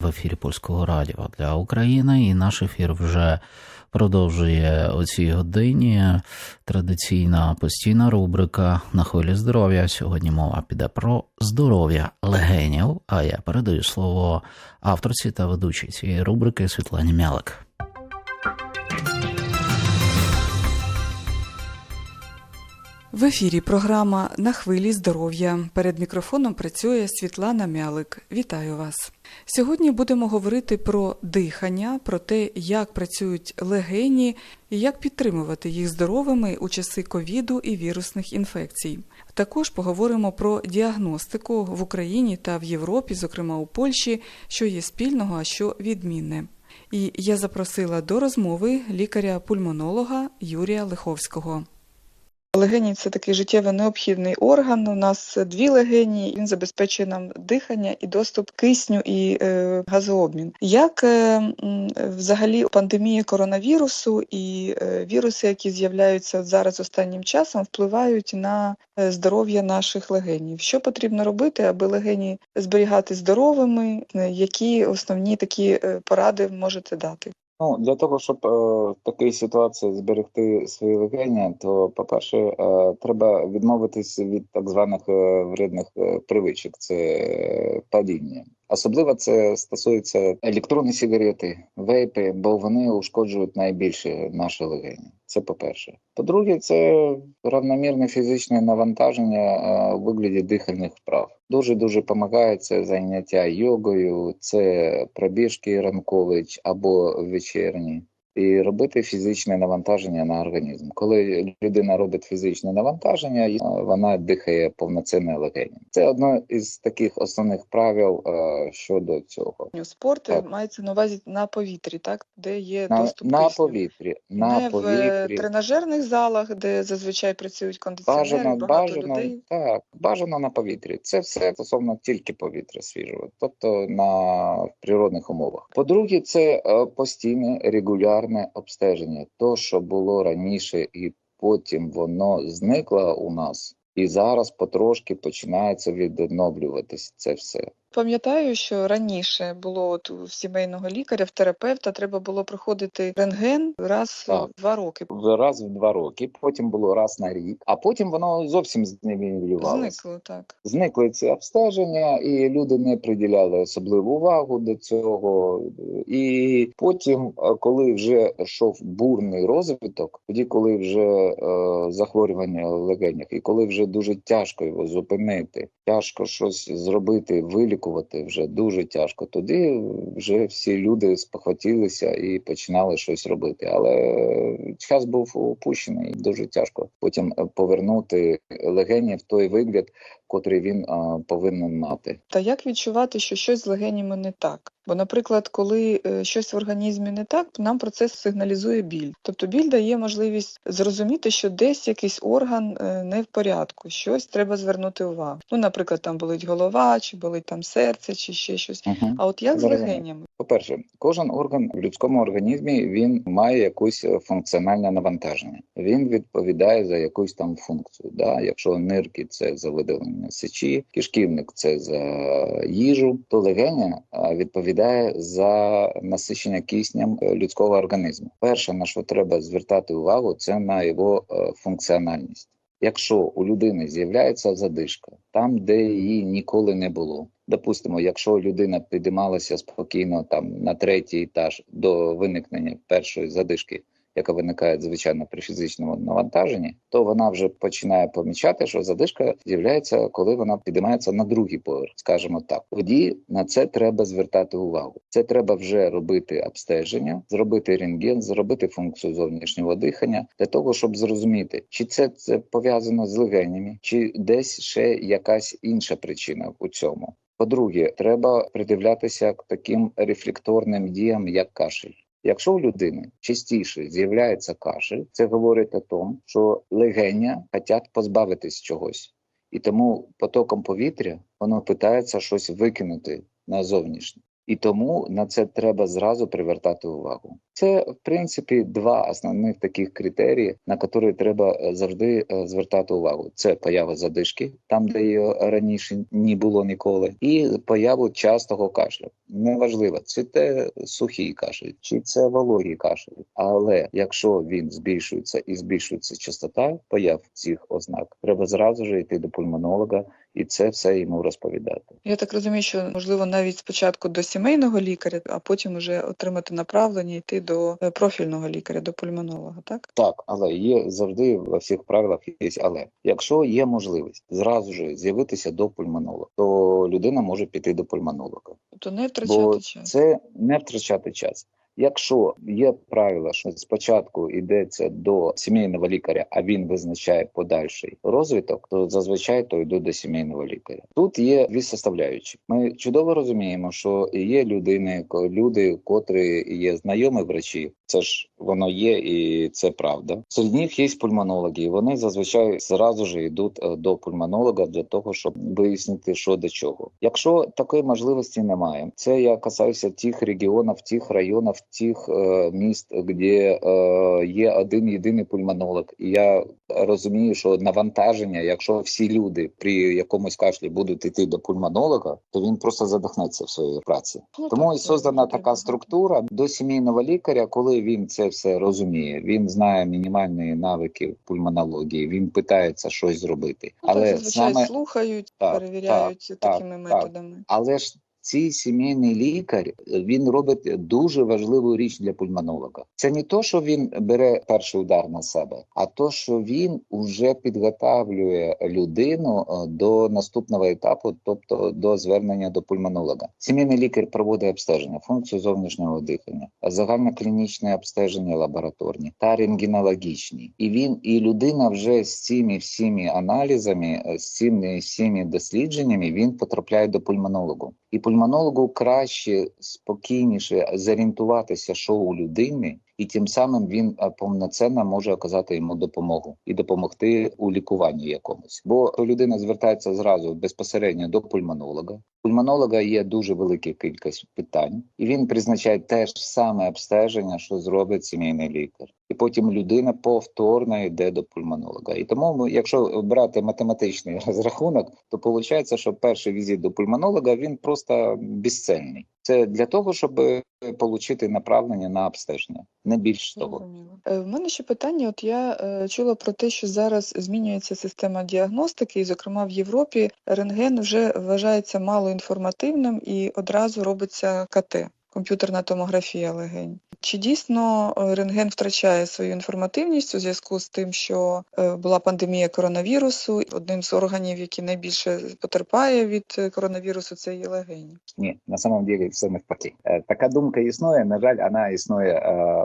в ефірі Польського радіо для України. І наш ефір вже продовжує о цій годині. Традиційна постійна рубрика на хвилі здоров'я. Сьогодні мова піде про здоров'я легенів. А я передаю слово авторці та ведучій цієї рубрики Світлані Мялик. В ефірі програма На хвилі здоров'я. Перед мікрофоном працює Світлана Мялик. Вітаю вас. Сьогодні будемо говорити про дихання, про те, як працюють легені і як підтримувати їх здоровими у часи ковіду і вірусних інфекцій. Також поговоримо про діагностику в Україні та в Європі, зокрема у Польщі, що є спільного, а що відмінне. І я запросила до розмови лікаря-пульмонолога Юрія Лиховського. Легені це такий життєво необхідний орган. У нас дві легені. Він забезпечує нам дихання і доступ кисню і е, газообмін. Як е, взагалі пандемія коронавірусу і е, віруси, які з'являються зараз останнім часом, впливають на е, здоров'я наших легенів? Що потрібно робити, аби легені зберігати здоровими? Е, Які основні такі е, поради можете дати? Ну, для того, щоб е, в такій ситуації зберегти свої легені, то, по-перше, е, треба відмовитись від так званих е, вредних е, привичок, це е, падіння. Особливо це стосується електронні сигарети, вейпи, бо вони ушкоджують найбільше наші легені. Це по-перше. По-друге, це равномірне фізичне навантаження е, у вигляді дихальних вправ. Дуже дуже допомагає це заняття йогою, це пробіжки ранкові або вечірні. І робити фізичне навантаження на організм. Коли людина робить фізичне навантаження, е, вона дихає повноцінне легені. Це одне із таких основних правил е, щодо цього. Спорт Так. мається на увазі на повітрі, так де є На, доступ на кисню. повітрі, на не в повітрі. тренажерних залах, де зазвичай працюють кондиціонери, Бажано, багато бажано, людей. так, бажано на повітрі. Це все стосовно тільки повітря свіжого, тобто на природних умовах. По-друге, це е, постійне регулярне обстеження. То, що було раніше, і потім воно зникло у нас, і зараз потрошки починається відновлюватись це все. Пам'ятаю, що раніше було от у сімейного лікаря, в терапевта треба було проходити рентген раз Так. в два роки. Раз в два роки, потім було раз на рік, а потім воно зовсім зневілювалося. Зникло так. Зникли ці обстеження, і люди не приділяли особливу увагу до цього. І потім, е, коли вже йшов бурний розвиток, тоді, коли вже е, захворювання в легенях, і коли вже дуже тяжко його зупинити, тяжко щось зробити, вилікувати вже дуже тяжко. Тоді вже всі люди спохватилися і починали щось робити. Але час був упущений, дуже тяжко потім повернути легені в той вигляд, котрий він а, повинен мати. Та як відчувати, що щось з легенями не так? Бо, наприклад, коли е, щось в організмі не так, нам про це сигналізує біль. Тобто біль дає можливість зрозуміти, що десь якийсь орган е, не в порядку, щось треба звернути увагу. Ну, наприклад, там болить голова, чи болить там серце, чи ще щось. Угу. А от як з Зрозуміло. легенями? По-перше, кожен орган в людському організмі він має якусь е, функціональне навантаження. Він відповідає за якусь там функцію. Да? Якщо нирки це за видалення сечі, кишківник це за їжу, то легеня відповідає за насичення киснем е, людського організму. Перше, на що треба звертати увагу, це на його е, функціональність. Якщо у людини з'являється задишка там, де її ніколи не було. Допустимо, якщо людина підіймалася спокійно там на третій етаж до виникнення першої задишки, яка виникає звичайно при фізичному навантаженні, то вона вже починає помічати, що задишка з'являється, коли вона підіймається на другий поверх, скажімо так. Тоді на це треба звертати увагу. Це треба вже робити обстеження, зробити рентген, зробити функцію зовнішнього дихання для того, щоб зрозуміти, чи це, це пов'язано з легенями, чи десь ще якась інша причина у цьому. По-друге, треба придивлятися к таким рефлекторним діям, як кашель. Якщо у людини частіше з'являється кашель, це говорить о тому, що легення хочуть позбавитись чогось, і тому потоком повітря воно питається щось викинути на зовнішнє. І тому на це треба зразу привертати увагу. Це в принципі два основних таких критерії, на які треба е, завжди е, звертати увагу. Це поява задишки, там де її раніше не було ніколи, і появу частого кашлю. Неважливо, чи це сухий кашель, чи це вологий кашель. Але якщо він збільшується і збільшується частота появ цих ознак, треба зразу ж йти до пульмонолога і це все йому розповідати. Я так розумію, що можливо навіть спочатку до сімейного лікаря, а потім вже отримати направлення, йти до е, профільного лікаря, до пульмонолога, так? Так, але є завжди во всіх правилах є але. Якщо є можливість зразу ж з'явитися до пульмонолога, то людина може піти до пульмонолога, Тобто не втрачати бо час. це не втрачати час. Якщо є правило, що спочатку йдеться до сімейного лікаря, а він визначає подальший розвиток, то зазвичай то йду до сімейного лікаря. Тут є дві составляючі. Ми чудово розуміємо, що є людини, люди, котрі є знайомі врачі. Це ж воно є, і це правда. Серед них є пульмонологи. і Вони зазвичай зразу ж йдуть е, до пульмонолога для того, щоб вияснити, що до чого. Якщо такої можливості немає, це я касаюся тих регіонів, тих районів, тих е, міст, де е, є один єдиний пульмонолог. І я розумію, що навантаження, якщо всі люди при якомусь кашлі будуть йти до пульмонолога, то він просто задохнеться в своїй праці. Ну, Тому і создана така структура до сімейного лікаря, коли він це все розуміє. Він знає мінімальні навики пульмонології. Він питається щось зробити, Ну, але так, зазвичай саме слухають, Так, перевіряють так, такими так, методами. але ж цей сімейний лікар він робить дуже важливу річ для пульмонолога. Це не то, що він бере перший удар на себе, а то, що він уже підготавлює людину е, до наступного етапу, тобто до звернення до пульмонолога. Сімейний лікар проводить обстеження, функцію зовнішнього дихання, загальноклінічне обстеження лабораторні та рентгенологічні. І він і людина вже з цими всіми аналізами, е, з цими всіми дослідженнями він потрапляє до пульмонологу. І пульмонологу краще спокійніше зорієнтуватися, що у людини, і тим самим він е, повноцінно може оказати йому допомогу і допомогти у лікуванні якомусь. Бо людина звертається зразу безпосередньо до пульмонолога. Пульмонолога є дуже велика кількість питань, і він призначає те ж саме обстеження, що зробить сімейний лікар. І потім людина повторно йде до пульмонолога. І тому, якщо брати математичний розрахунок, то виходить, що перший візит до пульмонолога він просто безцельний. Це для того, щоб отримати направлення на обстеження, не більш того. Е, В мене ще питання. От я е, чула про те, що зараз змінюється система діагностики, і, зокрема, в Європі рентген вже вважається малоінформативним і одразу робиться КТ. Комп'ютерна томографія легень. Чи дійсно е, рентген втрачає свою інформативність у зв'язку з тим, що е, була пандемія коронавірусу? Одним з органів, який найбільше потерпає від е, коронавірусу, це є легені. Ні, на самом деле все навпаки. Така думка існує. На жаль, вона існує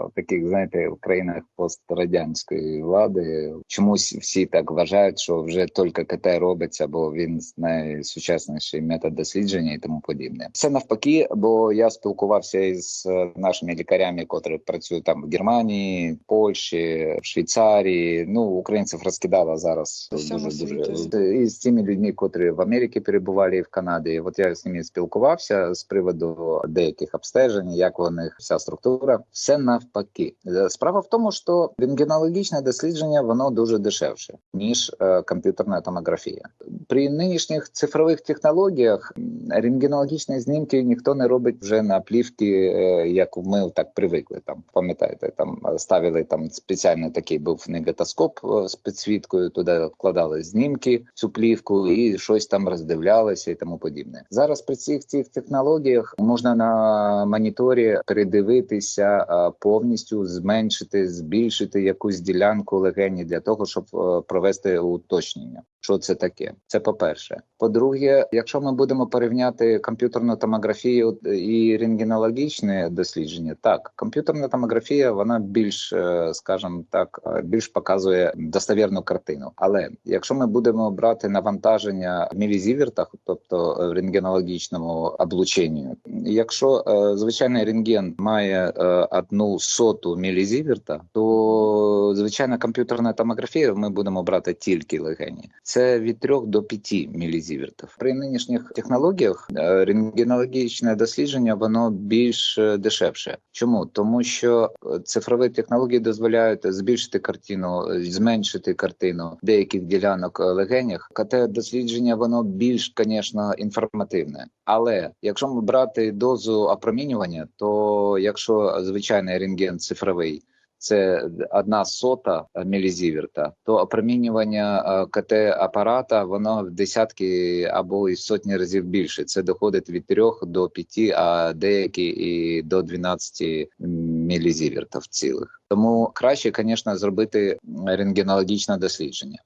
в таких, знаєте, в країнах пострадянської влади. Чомусь всі так вважають, що вже тільки КТ робиться, бо він найсучасніший метод дослідження і тому подібне. Все навпаки, бо я спілкувався із е, нашими лікарями, котрі працюють там в Германії, Польщі, в Швейцарії. Ну українців розкидало зараз дуже дуже і з тими людьми, котрі в Америці перебували і в Канаді. От я з ними спілкувався з приводу деяких обстежень, як у них вся структура. Все навпаки. Е, Справа в тому, що рентгенологічне дослідження воно дуже дешевше ніж е, комп'ютерна томографія. При нинішніх цифрових технологіях рентгенологічні знімки ніхто не робить вже на плівки, е, як ми так привикли. Там пам'ятаєте, там ставили там спеціальний такий був негатоскоп е, з підсвіткою, туди вкладали знімки цю плівку і щось там роздивлялися і тому подібне. Зараз при цих цих технологіях можна на моніторі передивитися повністю, зменшити, збільшити якусь ділянку легені для того, щоб е, провести уточнення. Що це таке? Це по-перше. По-друге, якщо ми будемо порівняти комп'ютерну томографію і рентгенологічне дослідження, так комп'ютерна томографія вона більш, е, скажімо так, е, більш показує достовірну картину. Але якщо ми будемо брати навантаження в мілізівертах, тобто в рентгенологічному облученню, якщо е, звичайний рентген має е, одну соту мілізіверта, то звичайна комп'ютерна томографія, ми будемо брати тільки легені. Це від 3 до 5 мілізівертів. При нинішніх технологіях е, рентгенологічне дослідження воно більш е, дешевше. Чому? Тому що е, цифрові технології дозволяють збільшити картину, зменшити картину деяких ділянок легенях. КТ дослідження воно більш, звісно, інформативне. Але якщо ми брати дозу опромінювання, то якщо звичайний рентген цифровий це одна сота мілізіверта, то опромінювання е, КТ апарата воно в десятки або і сотні разів більше. Це доходить від 3 до 5, а деякі і до 12 мілізівертів цілих. Тому краще, звісно, зробити рентгенологічне дослідження.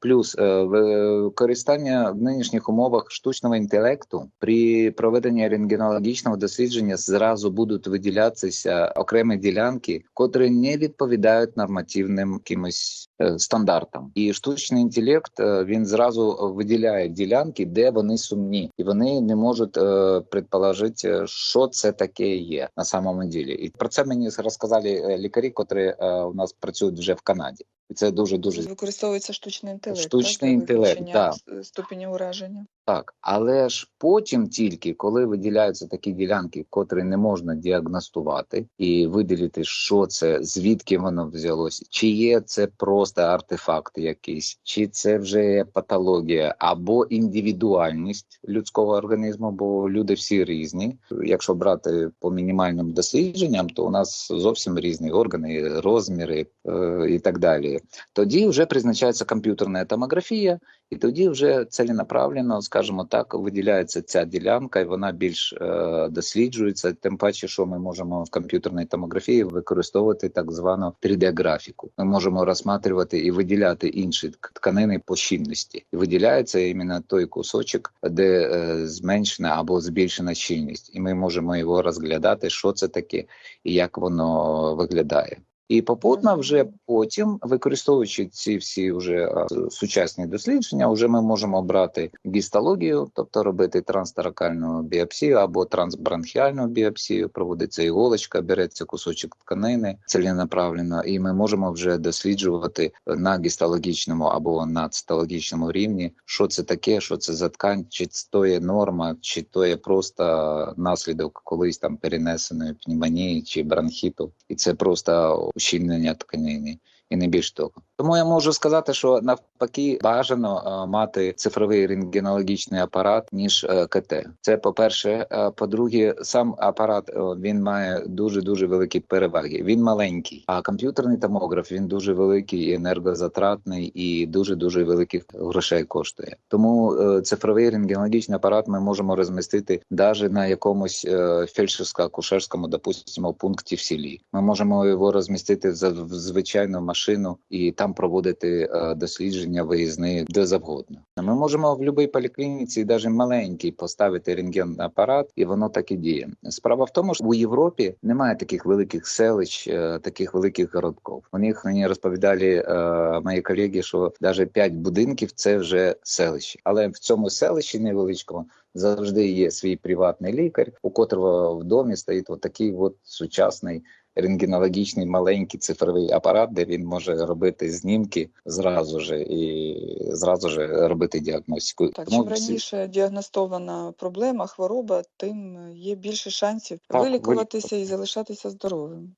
Плюс е, використання в нинішніх умовах штучного інтелекту при проведенні рентгенологічного дослідження зразу будуть виділятися окремі ділянки, котрі не відповідають нормативним якимось е, стандартам. І штучний інтелект е, він зразу виділяє ділянки, де вони сумні, і вони не можуть е, предположити, що це таке є на самому ділі. І про це мені розказали е, лікарі, котрі е, у нас працюють вже в Канаді. І це дуже дуже Використовується штучний інтелект. Штучний так, інтелект, визначення с- ступеня ураження. Так, але ж потім тільки коли виділяються такі ділянки, котрі не можна діагностувати, і виділити, що це, звідки воно взялося, чи є це просто артефакт якийсь, чи це вже патологія або індивідуальність людського організму, бо люди всі різні. Якщо брати по мінімальним дослідженням, то у нас зовсім різні органи, розміри е, і так далі. Тоді вже призначається комп'ютерна томографія, і тоді вже целенаправленно, скажімо так, виділяється ця ділянка, і вона більш е, досліджується. Тим паче, що ми можемо в комп'ютерній томографії використовувати так звану 3D-графіку. Ми можемо розсматривати і виділяти інші тканини по щільності. І виділяється іменно той кусочок, де е, зменшена або збільшена щільність, і ми можемо його розглядати, що це таке і як воно виглядає. І попутно вже потім, використовуючи ці всі вже сучасні дослідження, вже ми можемо брати гістологію, тобто робити трансторакальну біопсію або трансбронхіальну біопсію, проводиться іголочка, береться кусочок тканини ціленаправленно, і ми можемо вже досліджувати на гістологічному або нацитологічному рівні, що це таке, що це за ткань, чи то є норма, чи то є просто наслідок колись там перенесеної пневмонії чи бронхіту, і це просто ущільнення тканини. І не більш того, тому я можу сказати, що навпаки бажано е, мати цифровий рентгенологічний апарат ніж е, КТ. Це по перше. Е, по-друге, сам апарат він має дуже дуже великі переваги. Він маленький, а комп'ютерний томограф він дуже великий, енергозатратний і дуже дуже великих грошей коштує. Тому цифровий рентгенологічний апарат ми можемо розмістити навіть на якомусь фельдшерсько-акушерському, допустимо, пункті в селі. Ми можемо його розмістити в звичайну машину і там проводити е, дослідження виїзні де завгодно. Ми можемо в будь-якій поліклініці, навіть маленький, поставити рентгенний апарат, і воно так і діє. Справа в тому, що у Європі немає таких великих селищ, е, таких великих городків. У них мені розповідали е, мої колеги, що навіть 5 будинків це вже селище, але в цьому селищі невеличкому. Завжди є свій приватний лікар, у котрого в домі стоїть от от сучасний рентгенологічний маленький цифровий апарат, де він може робити знімки зразу же і зразу же робити діагностику. Так, Тому чим всі- раніше діагностована проблема, хвороба, тим є більше шансів Так, вилікуватися і залишатися здоровим.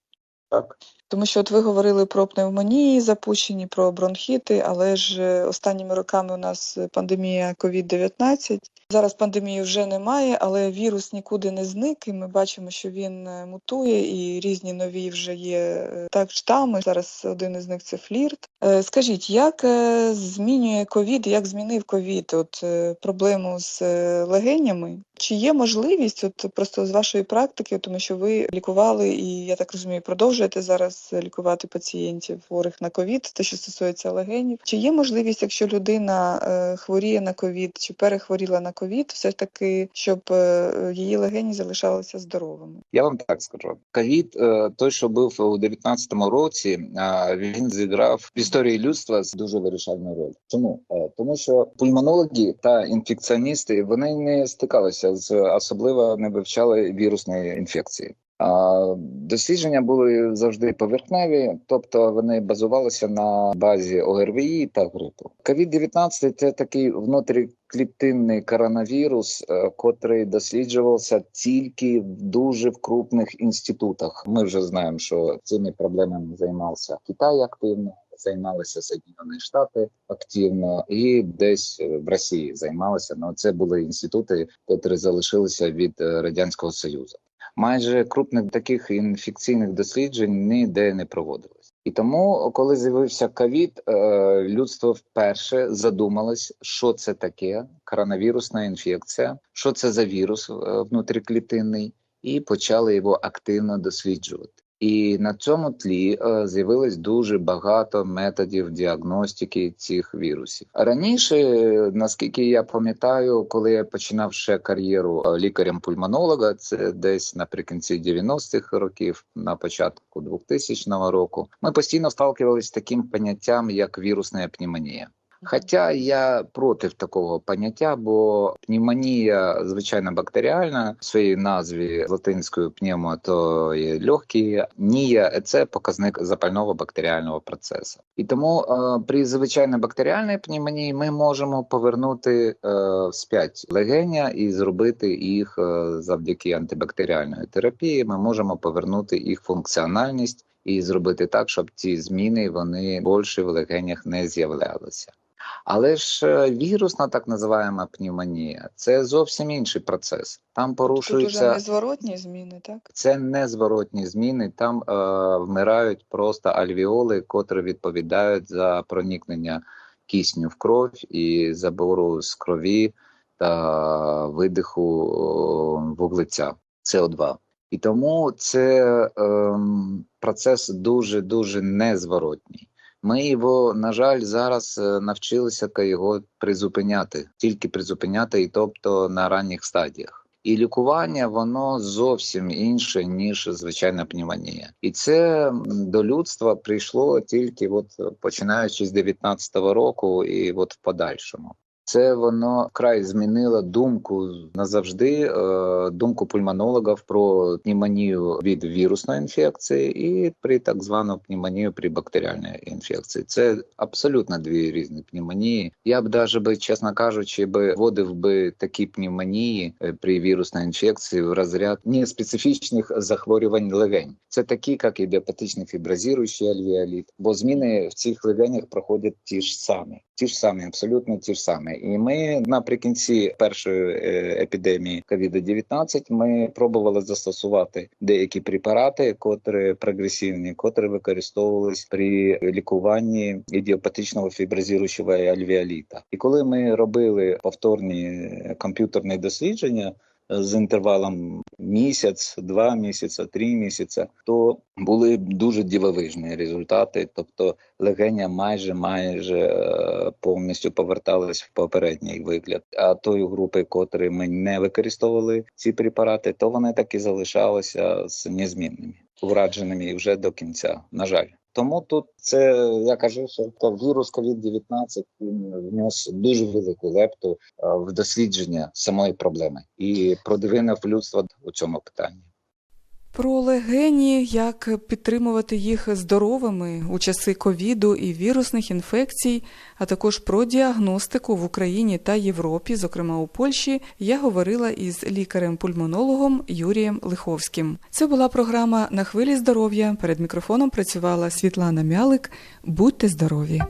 так. Тому що от ви говорили про пневмонії запущені, про бронхіти, але ж е, останніми роками у нас пандемія COVID-19. Зараз пандемії вже немає, але вірус нікуди не зник, і ми бачимо, що він е, мутує, і різні нові вже є е, так штами. Зараз один із них це флірт. Е, Скажіть, як змінює ковід, як змінив ковід от проблему з легенями? Чи є можливість, от просто з вашої практики, тому що ви лікували і я так розумію, продовжуєте зараз лікувати пацієнтів хворих на ковід, те, що стосується легенів. Чи є можливість, якщо людина хворіє на ковід чи перехворіла на ковід, все таки, щоб е, її легені залишалися здоровими? Я вам так скажу. Ковід, е, той, що був у 19-му році, а, він зіграв в історії людства дуже вирішальну роль. Чому? Е, Тому що пульмонологи та інфекціоністи вони не стикалися з особливо не вивчали вірусної інфекції. Дослідження були завжди поверхневі, тобто вони базувалися на базі ОРВІ та грипу. COVID-19 – це такий внутріклітинний коронавірус, е, котрий досліджувався тільки в дуже в крупних інститутах. Ми вже знаємо, що цими проблемами займався Китай активно. Займалися Сполучені Штати активно, і десь в Росії займалися. Ну це були інститути, які залишилися від е, радянського союзу майже крупних таких інфекційних досліджень ніде не проводилось. І тому, коли з'явився ковід, е, людство вперше задумалось, що це таке коронавірусна інфекція, що це за вірус е, внутріклітинний, і почали його активно досліджувати. І на цьому тлі е, з'явилось дуже багато методів діагностики цих вірусів. Раніше, наскільки я пам'ятаю, коли я починав ще кар'єру е, лікарем-пульмонолога, це десь наприкінці 90-х років, на початку 2000 року, ми постійно сталкивалися з таким поняттям, як вірусна пневмонія. Хоча я проти такого поняття, бо пневмонія звичайно бактеріальна в своїй назві латинською пневмо то є легкі, нія це показник запального бактеріального процесу. І тому е, при звичайно бактеріальній пневмонії ми можемо повернути е, вспять легеня і зробити їх е, завдяки антибактеріальної терапії. Ми можемо повернути їх функціональність. І зробити так, щоб ці зміни вони більше в легенях не з'являлися. Але ж е, вірусна так називаємо пневмонія це зовсім інший процес. Там Тут порушуються уже незворотні зміни, так? це незворотні зміни. Там е, вмирають просто альвіоли, котрі відповідають за проникнення кисню в кров і забору з крові та видиху е, вуглеця СО2. І тому це е, процес дуже дуже незворотній. Ми його, на жаль, зараз е, навчилися його призупиняти, тільки призупиняти, і тобто на ранніх стадіях. І лікування воно зовсім інше ніж звичайна пневмонія, і це до людства прийшло тільки от починаючи з 19-го року, і от в подальшому. Це воно вкрай змінило думку назавжди, е, думку пульмонологів про пневмонію від вірусної інфекції і при так звану пневмонію при бактеріальній інфекції. Це абсолютно дві різні пневмонії. Я б даже би, чесно кажучи, би вводив би такі пневмонії е, при вірусній інфекції в розряд неспецифічних захворювань легень. Це такі, як ідіопатичний фіброзіруючий альвеоліт, бо зміни в цих легенях проходять ті ж самі. Ті ж самі, абсолютно ті ж самі. І ми наприкінці першої е, епідемії COVID-19 ми пробували застосувати деякі препарати, котрі прогресивні, котрі використовувались при лікуванні ідіопатичного фіброзіруючого альвіаліта. І коли ми робили повторні комп'ютерні дослідження. З інтервалом місяць, два місяці, три місяці, то були дуже дивовижні результати. Тобто легеня майже майже е, повністю повертались в попередній вигляд. А тої групи, котрі ми не використовували ці препарати, то вони так і залишалися з незмінними, врадженими вже до кінця. На жаль. Тому тут це я кажу, що вірус COVID-19 він внес дуже велику лепту е, в дослідження самої проблеми і продвинув людство у цьому питанні. Про легені, як підтримувати їх здоровими у часи ковіду і вірусних інфекцій, а також про діагностику в Україні та Європі, зокрема у Польщі, я говорила із лікарем-пульмонологом Юрієм Лиховським. Це була програма на хвилі здоров'я. Перед мікрофоном працювала Світлана Мялик. Будьте здорові!